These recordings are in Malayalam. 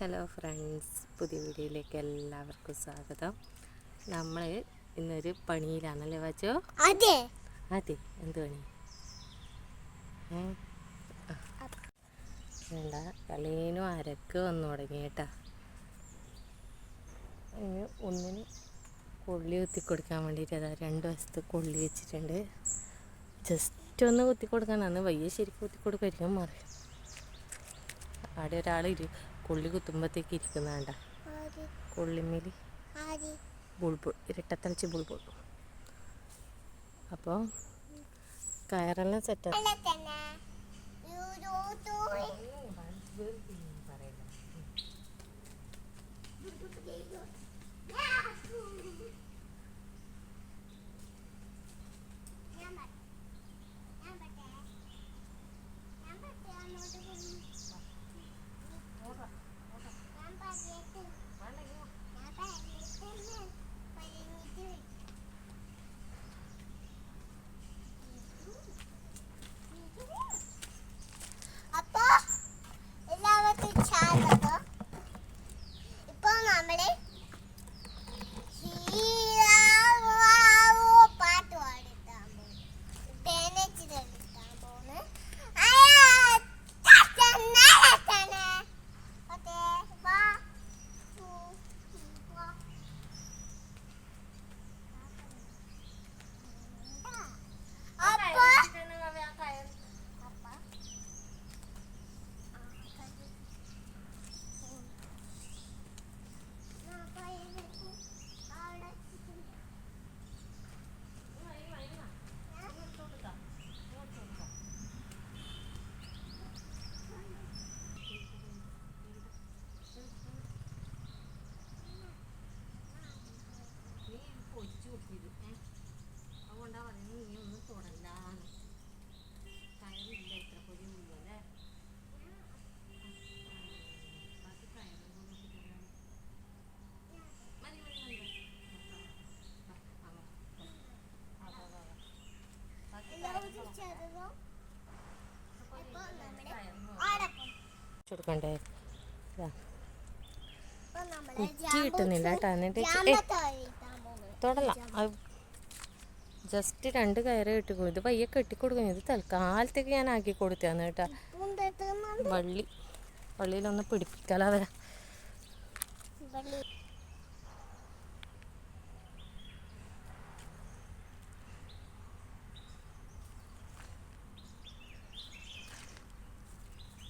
ഹലോ ഫ്രണ്ട്സ് പുതിയ വീഡിയോയിലേക്ക് എല്ലാവർക്കും സ്വാഗതം. നമ്മൾ ഇന്നൊരു പണിയിലാണല്ലേ വാച്ചോ? അതെ. അതെ എന്ത് പണി. വേണ്ട കളീനും അരക്ക് വന്നു തുടങ്ങി കേട്ടാ ഒന്നിന് കൊള്ളി കുത്തി കൊടുക്കാൻ വേണ്ടിയിട്ട് അതാ രണ്ട് വശത്ത് കൊള്ളി വെച്ചിട്ടുണ്ട്. ജസ്റ്റ് ഒന്ന് കുത്തി കൊടുക്കാനാണ് വയ്യ ശരിക്കും കുത്തി കൊടുക്കുമായിരിക്കും മാറി അവിടെ ഒരാൾ ഇരു കൊള്ളി കുത്തുമ്പത്തേക്ക് ഇരിക്കുന്ന വേണ്ട കൊള്ളിമേൽ ആര്? ബുൾബുൾ ഇരട്ടത്തളിച്ച് ബുൾബുൾ അപ്പോൾ കയറെല്ലാം സെറ്റ് അല്ല തന്നെ യൂരോ തോയ് ഞാൻ പറ- ഞാൻ പറട്ടെ? ഞാൻ പറട്ടെ അങ്ങോട്ട് പോയി? ഞാൻ പറയട്ടെ? ഞാൻ പറയട്ടെന്ന് പറഞ്ഞിട്ട് അപ്പൊ എല്ലാവർക്കും ചാലോ ഇപ്പൊ നമ്മൾ ഹീറാവോ പാട്ട് പാടിട്ടാൻ പോകും ഡാനേജ് കളിക്കാൻ പോകുന്നു അപ്പൊ അപ്പൊ കൊടുക്കണ്ടേ. കുറ്റി കിട്ടുന്നില്ല കേട്ടോ എന്നിട്ട് തൊടല. ജസ്റ്റ് രണ്ട് കയറ് കെട്ടിക്കൊടു ഇത് പയ്യെ കെട്ടിക്കൊടുക്കുന്നു ഇത് തൽക്കാലത്തേക്ക് ഞാൻ ആക്കി കൊടുത്തതാണ് കേട്ടാ. വള്ളി. വള്ളിയിലൊന്ന് പിടിപ്പിക്കലാ വരാ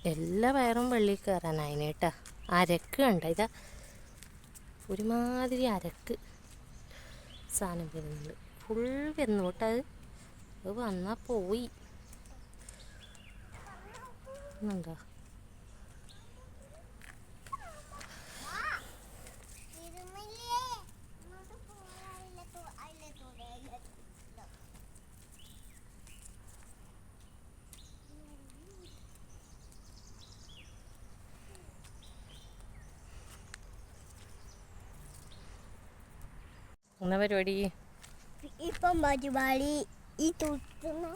എല്ലാ വയറും വെള്ളി കയറാനായിന് കേട്ടാ. അരക്ക് കണ്ട? ഇതാ ഒരുമാതിരി അരക്ക് സാധനം വരുന്നുണ്ട് ഫുൾ വരുന്നു കേട്ടോ അത്. അത് വന്നാൽ പോയി. ഉണ്ടോ എന്നാ പരിപാടി. ഇപ്പം പരിപാടി ഈ തുട്ടുന്ന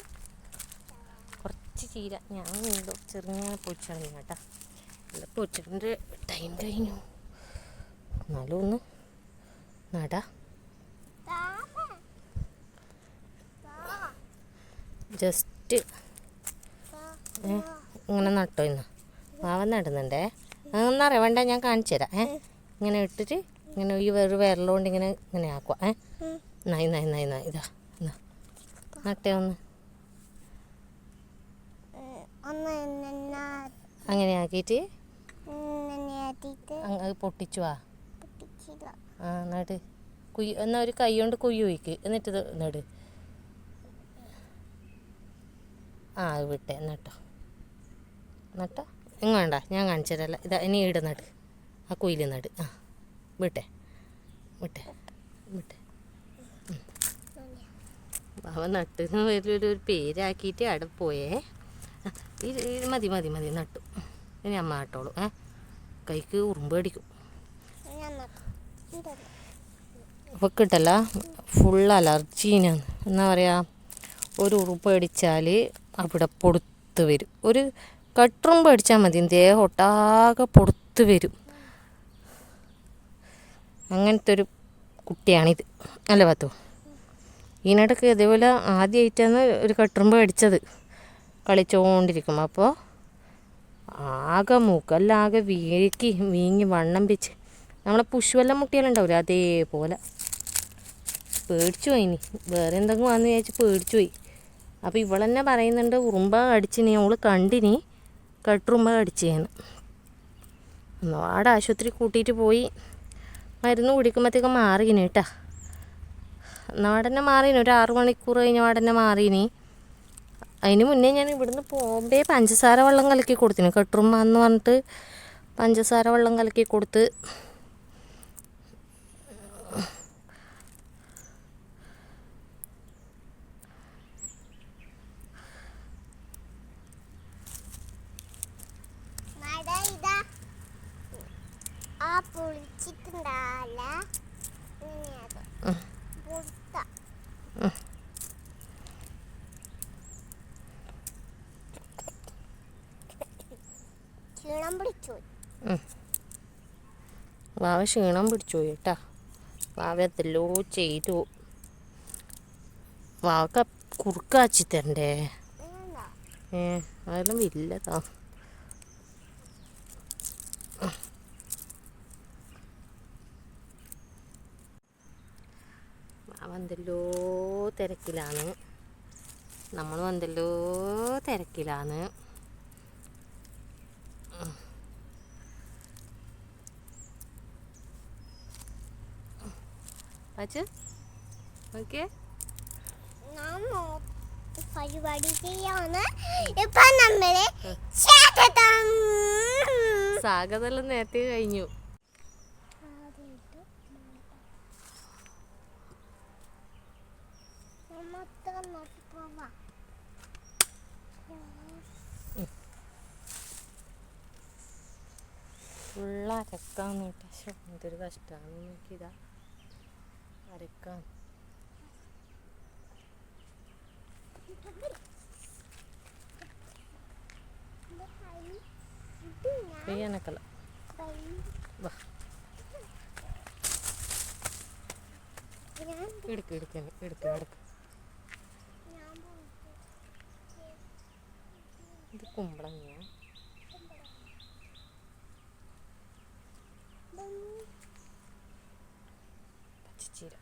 കുറച്ച് ചീര. ഞാൻ വീണ്ടും ചെറുങ്ങനെ പൊടിച്ചാണ് കേട്ടാ. അല്ല പൊടിച്ചിട്ടുണ്ട് ടൈം കഴിഞ്ഞു. എന്നാലും ഒന്ന് നടാ. ജസ്റ്റ് ഇങ്ങനെ നട്ടോ ഇന്ന്. മാവൻ നടുന്നുണ്ടേ? അതൊന്നറിയാം വേണ്ട ഞാൻ കാണിച്ചു തരാം ഏ ഇങ്ങനെ ഇട്ടിട്ട് ഇങ്ങനെ ഈ ഒരു വിരലുകൊണ്ട് ഇങ്ങനെ ഇങ്ങനെ ആക്കുക ഏ? നായി നായി നായി നായി. ഇതാ ഇതാ. നട്ടേ ഒന്ന്. എന്നാ അങ്ങനെ ആക്കിയിട്ട്? പൊട്ടിച്ചു പൊട്ടിച്ചില്ല ആ നട് കുയ്യ് എന്നാൽ ഒരു കൈ കൊണ്ട് കുയ്യ് ഒഴിക്ക്. എന്നിട്ട് ഇത് നട് ആ വിട്ടെ. നട്ടോ നട്ടോ വേണ്ട. ഞാൻ കാണിച്ചു തരല്ല ഇതാ ഇനി ഇട നട് ആ കുയിൽ നട് ആ. വിട്ടെ. വിട്ടെ. വിട്ടെ. അവൻ നട്ടിന് വലിയൊരു ഒരു പേരാക്കിയിട്ട് അവിടെ പോയേ. മതി മതി മതി നട്ടു. ഇനി അമ്മ നട്ടോളൂ. ഏ? കൈക്ക് ഉറുമ്പ് അടിക്കും അവക്കിട്ടല്ല ഫുൾ അലർജീനാണ് എന്താ പറയുക ഒരു ഉറുമ്പ് അടിച്ചാൽ അവിടെ പൊടുത്ത് വരും. ഒരു കട്ടുറുമ്പ് അടിച്ചാൽ മതി. ദേഹം ഒട്ടാകെ പൊടുത്ത് വരും. അങ്ങനത്തെ ഒരു കുട്ടിയാണിത്. അല്ല പത്തു? ഇതിനിടയ്ക്ക് ഇതേപോലെ ആദ്യമായിട്ടാണ് ഒരു കട്ടുറുമ്പ് അടിച്ചത് കളിച്ചുകൊണ്ടിരിക്കും അപ്പോൾ ആകെ ആകെ വീക്കി വീങ്ങി വണ്ണം വെച്ച് നമ്മളെ പുഷുവെല്ലാം മുട്ടിയാലുണ്ടാവില്ല അതേപോലെ. പേടിച്ചു പോയി ഇനി. വേറെ എന്തെങ്കിലും വന്ന് വിചാരിച്ച് പേടിച്ചു പോയി. അപ്പോൾ ഇവളെന്നെ പറയുന്നുണ്ട് ഉറുമ്പ അടിച്ചിനി അവൾ കണ്ടിനി കട്ടുറുമ്പ അടിച്ചേന്ന് ഒന്നാട് ആശുപത്രി കൂട്ടിയിട്ട് പോയി. മരുന്ന് കുടിക്കുമ്പോഴത്തേക്കും മാറിയിന് കേട്ടാ. നാടന്നെ മാറിയിനി ഒരു ആറു മണിക്കൂർ കഴിഞ്ഞ പാടന്നെ മാറിയിനി. അതിന് മുന്നേ ഞാൻ ഇവിടുന്ന് പോകുമ്പേ പഞ്ചസാര വെള്ളം കലക്കി കൊടുത്തിന്. കെട്ടുറുമ്പ എന്ന് പറഞ്ഞിട്ട് പഞ്ചസാര വെള്ളം കലക്കി കൊടുത്ത് മഴ ഇതാ ആ പൊളിച്ചിട്ടുണ്ടാവില്ല ഇങ്ങനെയത് പൊടുത്ത ക്ഷീണം പിടിച്ചു വാവ ക്ഷീണം പിടിച്ചു കേട്ടാ. വാവ എത്തല്ലോ ചെയ്തു. വാവ കുറുക്കാച്ചി തരണ്ടേ? ഏ അതെല്ലാം ഇല്ലതാ വന്തല്ലോ തിരക്കിലാണ്. നമ്മൾ വന്തല്ലോ തിരക്കിലാണ്. അച്ഛ ഓക്കെ പരിപാടി ചെയ്യാന്ന് ഇപ്പൊ നമ്മളെ സ്വാഗതമെല്ലാം നേരത്തെ കഴിഞ്ഞു ഫുള്ള് അരക്കാന്ന് കേട്ടോ എന്തൊരു കഷ്ടമാണ് നോക്കിയതാ അരക്കാൻ പെയ്യാനക്കല്ല വാ. എടുക്ക് എടുക്ക് എടുക്ക് എടുക്ക്. ഇത് കുമ്പളങ്ങയാ. പച്ചച്ചീര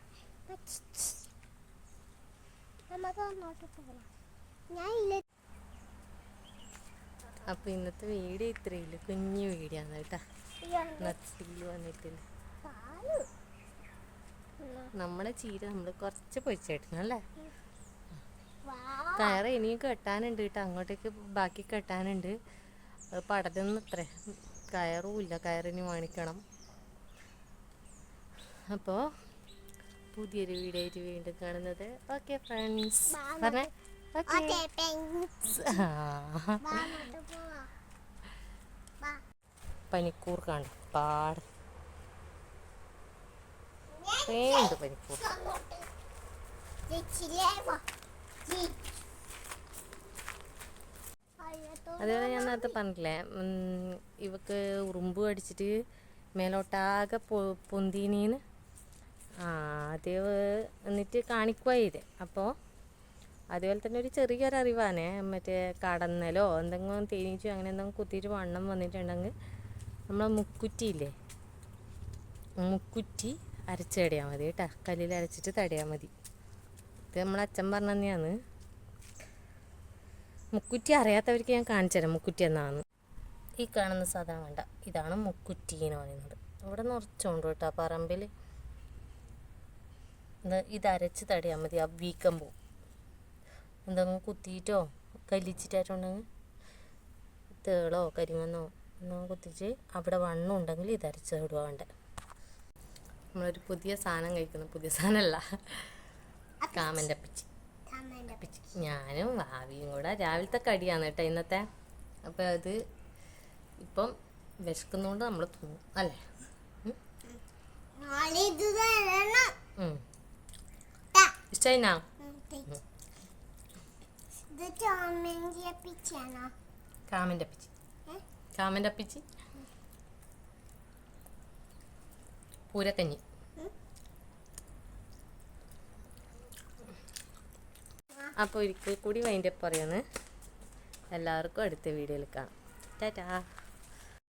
അപ്പൊ ഇന്നത്തെ വീഡിയോ ഇത്രയില്ല കുഞ്ഞു വീഡിയോ ആണ് കേട്ടാ. നച്ചിൽ വന്നിട്ടില്ല. നമ്മളെ ചീര നമ്മൾ കുറച്ച് പൊരിച്ചേട്ടണം അല്ലേ? കയറ് ഇനിയും കെട്ടാനുണ്ട് കേട്ടോ. അങ്ങോട്ടേക്ക് ബാക്കി കെട്ടാനുണ്ട്. പടരുന്ന അത്രേ. കയറും ഇല്ല. കയറിന് വാങ്ങിക്കണം. അപ്പോൾ പുതിയൊരു വീഡിയോ ആയിട്ട് വീണ്ടും കാണുന്നത്. Okay friends. പറഞ്ഞേ? ഓക്കെ പനിക്കൂർ കണ്ട. പാട്. ഉണ്ട് പനിക്കൂർ. അതേപോലെ ഞാൻ നേരത്തെ പറഞ്ഞില്ലേ ഇവക്ക് ഉറുമ്പ് അടിച്ചിട്ട് മേലോട്ടാകെ പൊ പൊന്തീനീന്ന് ആ അത് എന്നിട്ട് കാണിക്കുക ചെയ്തേ. അപ്പോൾ അതുപോലെ തന്നെ ഒരു ചെറിയൊരു അറിവാണേ മറ്റേ കടന്നലോ എന്തെങ്കിലും തേനീച്ചോ അങ്ങനെ എന്തെങ്കിലും കുത്തിയിട്ട് വണ്ണം വന്നിട്ടുണ്ടെങ്കിൽ നമ്മളെ മുക്കുറ്റിയില്ലേ മുക്കുറ്റി അരച്ച് തടയാൽ മതി കേട്ടോ. കല്ലിൽ അരച്ചിട്ട് തടയാൽ മതി. ഇത് നമ്മളെ അച്ഛൻ പറഞ്ഞ തന്നെയാണ്. മുക്കുറ്റി അറിയാത്തവർക്ക് ഞാൻ കാണിച്ചു തരാം. മുക്കുറ്റി എന്നാണ്. ഈ കാണുന്ന സാധനം വേണ്ട. ഇതാണ് മുക്കുറ്റി എന്ന് പറയുന്നത്. ഇവിടെ നിറച്ചുകൊണ്ട് കേട്ടോ. പറമ്പിൽ ഇത് അരച്ച് തടയാൽ മതി. ആ വീക്കം പോവും എന്തെങ്കിലും കുത്തിയിട്ടോ? കല്ലിച്ചിട്ടായിട്ടുണ്ടെങ്കിൽ തേളോ കരിമണ്ണോ എന്തെങ്കിലും കുത്തിച്ച് അവിടെ വണ്ണം ഉണ്ടെങ്കിൽ ഇത് അരച്ച് ഇടുക വേണ്ടേ. നമ്മളൊരു പുതിയ സാധനം കഴിക്കുന്നു. പുതിയ സാധനമല്ല. കാമന്റെ അപ്പിച്ചി. കമന്റ് പിച്ച് ഞാനും ഭാവിയും കൂടെ രാവിലത്തെ കടിയാണ് കേട്ടോ ഇന്നത്തെ. അപ്പോൾ അത് ഇപ്പം വിശക്കുന്നതുകൊണ്ട് നമ്മൾ തൂങ്ങും അല്ലേ? ഇഷ്ടായിനാ കാമിന്റെ അപ്പിച്ചി കാമിന്റെ അപ്പിച്ചി പൂരക്കഞ്ഞി അപ്പോൾ ഒരിക്കൽ കൂടി വൈൻഡപ്പ് പറയുന്നത് എല്ലാവർക്കും അടുത്ത വീഡിയോയിൽ കാണാം. ടാറ്റാ.